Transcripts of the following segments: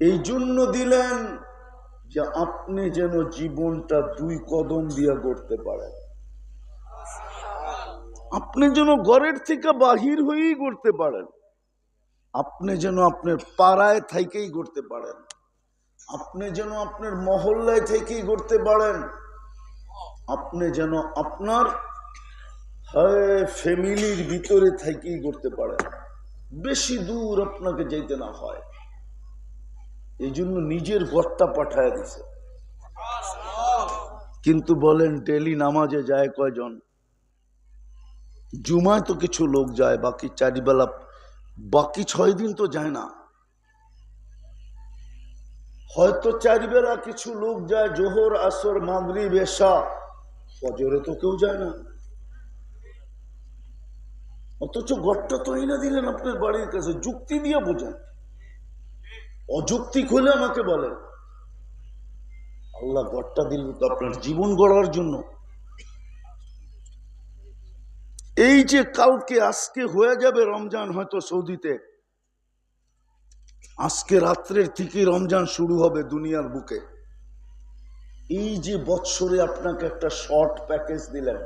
এই জন্য দিলেন যে আপনি যেন জীবনটা দুই কদম দিয়া করতে পারেন। আপনি যেন ঘরের থেকে বাহির হয়েই করতে পারেন। আপনি যেন আপনার পাড়ায় থেকেই করতে পারেন। আপনি যেন আপনার মহল্লায় থেকেই করতে পারেন। আপনি যেন আপনার ফ্যামিলির ভিতরে থেকেই করতে পারেন। বেশি দূর আপনাকে যেতে না হয়। এই জন্য নিজের ঘরটা পাঠায় দিছে। কিন্তু বলেন ডেলি নামাজে যায় কয়জন? জুমায় তো কিছু লোক যায়, বাকি চারিবেলা, বাকি ছয় দিন তো যায় না। হয়তো চারিবেলা কিছু লোক যায়, জোহর, আসর মাগরি বেশা ফজরে তো কেউ যায় না। অথচ ঘরটা তো এনে দিলেন আপনার বাড়ির কাছে, যুক্তি দিয়ে বোঝেন। অযৌক্তিক হলে আমাকে বলেন আল্লাহ গড়টা দিল তো আপনার জীবন গড়ার জন্য। এই যে কালকে আজকে হয়ে যাবে রমজান, হয়তো সৌদিতে। আজকে রাত্রের থেকে রমজান শুরু হবে দুনিয়ার বুকে। এই যে বৎসরে আপনাকে একটা শর্ট প্যাকেজ দিলেন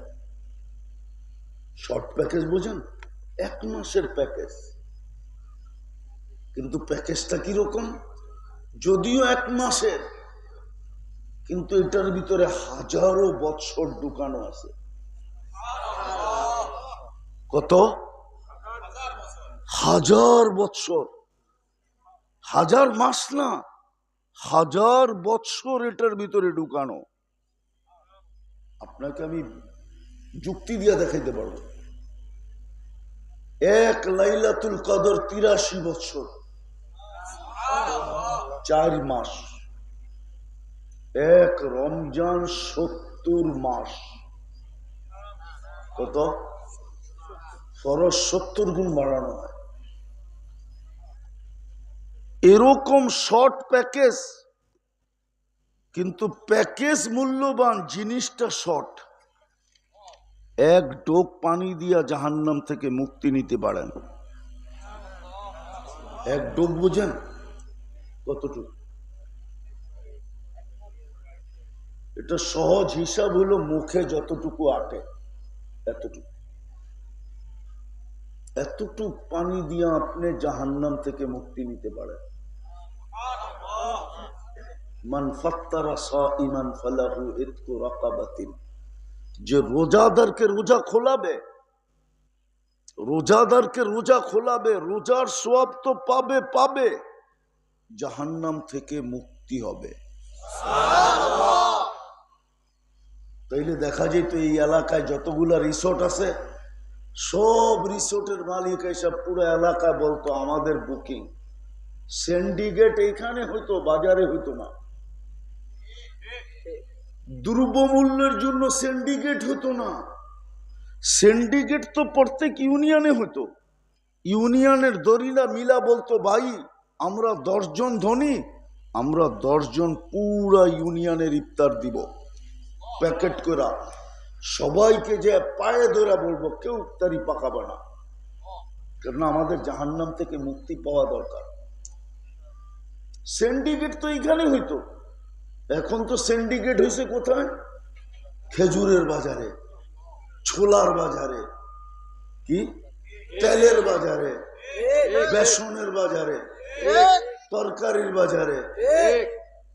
শর্ট প্যাকেজ বোঝেন? এক মাসের প্যাকেজ। কিন্তু প্যাকেজটা কীরকম? যদিও এক মাসের, কিন্তু এটার ভিতরে হাজারো বৎসর ঢুকানো আছে। কত? হাজার বৎসর হাজার মাস না, হাজার বৎসর এটার ভিতরে ঢুকানো। আপনাকে আমি যুক্তি দিয়ে দেখাইতে পারব। এক লাইলাতুল কদর তিরাশি বছর। চার মাস। এক রমজান সত্তর মাস। কত? ফরজ সত্তর গুণ বাড়ানো হয়। এরকম শর্ট প্যাকেজ কিন্তু প্যাকেজ মূল্যবান জিনিসটা শর্ট এক ডোক পানি দিয়া জাহান্নাম থেকে মুক্তি নিতে পারেন। এক ডোক বুঝেন? কতটুকু? এটা সহজ হিসাব হলো মুখে যতটুকু আটে, এতটুকু। এতটুকু পানি দিয়ে আপনি জাহান্নাম থেকে মুক্তি নিতে পারেন। যে রোজাদারকে রোজা খোলাবে, রোজাদারকে রোজা খোলাবে, রোজার সব তো পাবে পাবে। জাহান্নাম থেকে মুক্তি হবে। তাইলে দেখা যেত এই এলাকায় যতগুলা রিসোর্ট আছে, সব রিসোর্টের মালিক এসব পুরো এলাকা বলতো, আমাদের বুকিং সিন্ডিকেট এইখানে হইতো, বাজারে হইতো না। দ্রব্যমূল্যের জন্য সিন্ডিকেট হতো না। সিন্ডিকেট তো প্রত্যেক ইউনিয়নে হতো ইউনিয়নের দরিলা মিলা বলতো, ভাই আমরা দশজন ধনী আমরা দশজন পুরা ইউনিয়নের ইফতার দিব। প্যাকেট করা সবাইকে যে পায়ে ধরা বলব কেউ ইফতারি পাকাবে না। কেননা আমাদের জাহান্নাম থেকে মুক্তি পাওয়া দরকার। সিন্ডিকেট তো এইখানে হইতো। এখন তো সিন্ডিকেট হয়েছে কোথায়? খেজুরের বাজারে ছোলার বাজারে কি? তেলের বাজারে বেসনের বাজারে। তরকারির বাজারে।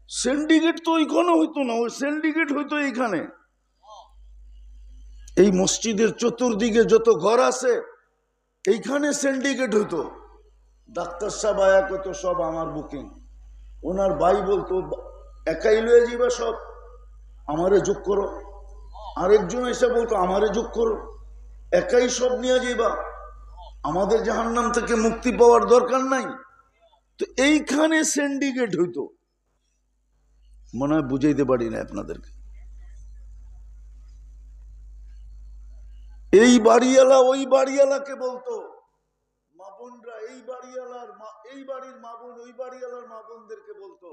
সিন্ডিকেট তো ওইখানে হইতো না ওই সিন্ডিকেট হইতো এইখানে। এই মসজিদের চতুর্দিকে যত ঘর আছে এইখানে সিন্ডিকেট হইতো। ডাক্তার সাহেব আয়া কত সব আমার বুকিং। ওনার ভাই বলতো একাই লয়ে যাইবা সব আমারে যোগ করো। আরেকজন এসে বলতো আমারে যোগ করো একাই সব নিয়ে যাইবা। আমাদের জাহান্নাম থেকে মুক্তি পাওয়ার দরকার নাই। তো এইখানে সিন্ডিকেট হইতো। মনে হয় বুঝাইতে পারি না আপনাদেরকে। এই বাড়িওয়ালা ওই বাড়িওয়ালাকে বলতো, মা এই বাড়িওয়ালার এই বাড়ির মা ওই বাড়িওয়ালার মা বলতো,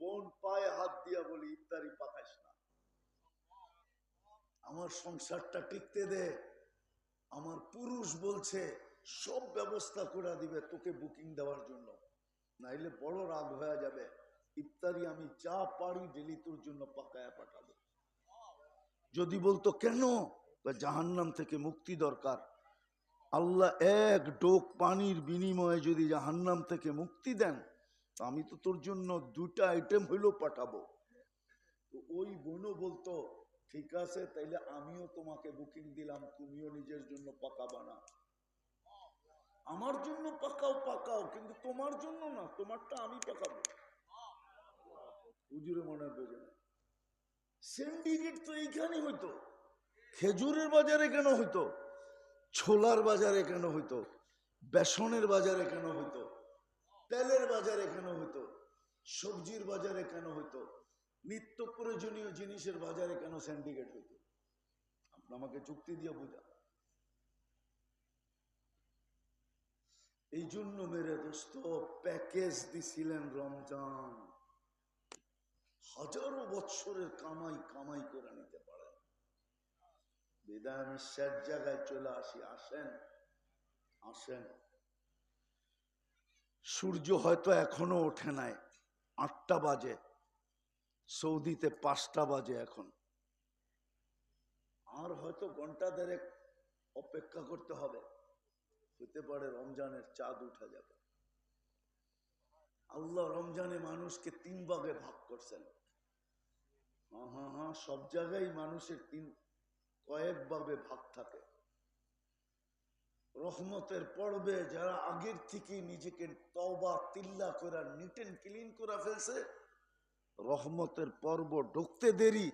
বোন পায়ে হাত দিয়া বলি, ইফতারি পাকাইস না। আমার সংসারটা টিকতে দে। আমার পুরুষ বলছে, সব ব্যবস্থা করে দিবে তোকে বুকিং দেওয়ার জন্য। নাইলে বড় রাগ হয়ে যাবে। ইফতারি আমি যা পারি ডেলি তোর জন্য পাকায়া পাঠাবো। যদি বলতো, কেন? জাহান্নাম থেকে মুক্তি দরকার। আল্লাহ এক ডোক পানির বিনিময়ে যদি জাহান্নাম থেকে মুক্তি দেন আমি তো তোর জন্য দুটা আইটেম হইলেও পাঠাবো। ওই বোনও বলতো, ঠিক আছে, তাইলে আমিও তোমাকে বুকিং দিলাম, তুমিও নিজের জন্য পাকাবা না। আমার জন্য পাকাও পাকাও, কিন্তু তোমার জন্য না, তোমারটা আমি পাকাবো। হুজুরে মনে বোঝে তো এইখানে হইতো। খেজুরের বাজারে কেন হইতো? ছোলার বাজারে কেন হইতো? বেসনের বাজারে কেন হইতো? তেলের বাজারে কেন হইতো? সবজির বাজারে কেন হইতো? নিত্য প্রয়োজনীয় জিনিসের বাজারে কেন সিন্ডিকেট হইতো? আমাকে চুক্তি দিয়ে বোঝা এই জন্য মেরে দোস্ত, প্যাকেজ দিছিলেন রমজান। হাজারো বৎসরের কামাই কামাই করে নিতে পারেন বিদায় আমি শেষ জায়গায় চলে আসি, আসেন আসেন। সূর্য হয়তো এখনও ওঠে নাই, আটটা বাজে, সৌদিতে পাঁচটা বাজে এখন। আর হয়তো ঘণ্টা দেড়েক অপেক্ষা করতে হবে। হতে পারে রমজানের চাঁদ উঠা যাবে। আল্লাহ রমজানে মানুষকে তিন ভাগে ভাগ করছেন। হ্যাঁ হ্যাঁ হ্যাঁ সব জায়গায় মানুষের তিন, কয়েক ভাবে ভাগ থাকে। রহমতের পর্বে যারা আগের থেকে নিজেকে তবা তিল্লা করে নিটেন ক্লিন করে ফেলছে, রহমতের পর্ব ঢুকতে দেরি,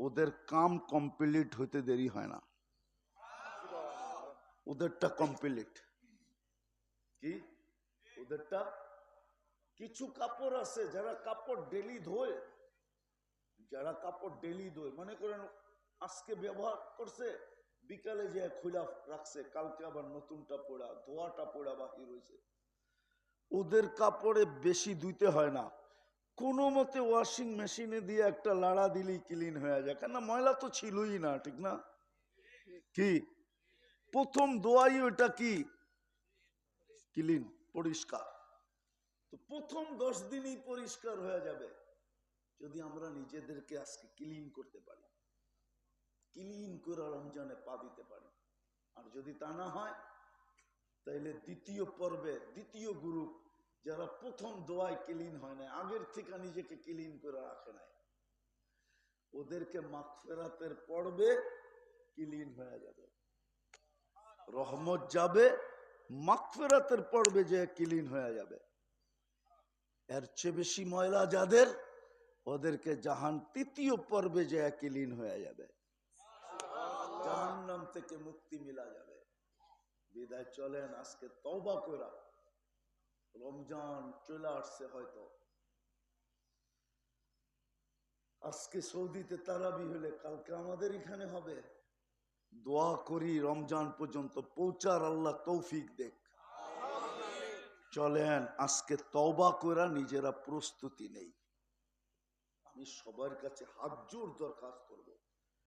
ওদের কাম কমপ্লিট হইতে দেরি হয় না। ওদেরটা কমপ্লিট কি? ওদেরটা কিছু কাপড় আছে যারা কাপড় ডেলি ধোয়। যারা কাপড় ডেলি ধোয়। মনে করেন আজকে ব্যবহার করছে, বিকালে যে খোলা রাখছে, কালকে আবার নতুনটা পড়া ধোয়াটা পোড়া বাকি রয়েছে। ওদের কাপড়ে বেশি ধুইতে হয় না। কোনো মতে ওয়াশিং মেশিনে দিয়ে একটা লাড়া দিলেই ক্লিন হয়ে যায়। কেন ময়লা তো ছিলই না, ঠিক না? কি? প্রথম দোয়াই ওটা কি? ক্লিন, পরিষ্কার। তো প্রথম দশ দিনই পরিষ্কার হয়ে যাবে, যদি আমরা নিজেদেরকে আজকে ক্লিন করতে পারি। ক্লিন করে রমজানে পা দিতে পারি। আর যদি তা না হয়, তাইলে দ্বিতীয় পর্বে, দ্বিতীয় গ্রুপ, যারা প্রথম দোয়ায় ক্লিন হয় না আগের থেকে নিজেকে ক্লিন করে রাখে নাই, ওদেরকে মাগফেরাতের পর্বে ক্লিন হয়ে যাবে। রহমত যাবে, মাগফেরাতের পর্বে যে ক্লিন হয়ে যাবে। এর চেয়ে বেশি ময়লা যাদের, ওদেরকে জাহান তৃতীয় পর্বে যে ক্লিন হয়ে যাবে। জাহান্নাম থেকে মুক্তি মিলা যাবে। বিদায় চলেন, আজকে তওবা করা রমজান চলে আসছে হয়তো। আজকে সৌদিতে তারাবি হলে কালকে আমাদের এখানে হবে। দোয়া করি রমজান পর্যন্ত পৌঁছার আল্লাহ তৌফিক দেখ। চলেন, আজকে তবা করা নিজেরা প্রস্তুতি নেই। আমি সবার কাছে হাত জোর দরখাস্ত করব।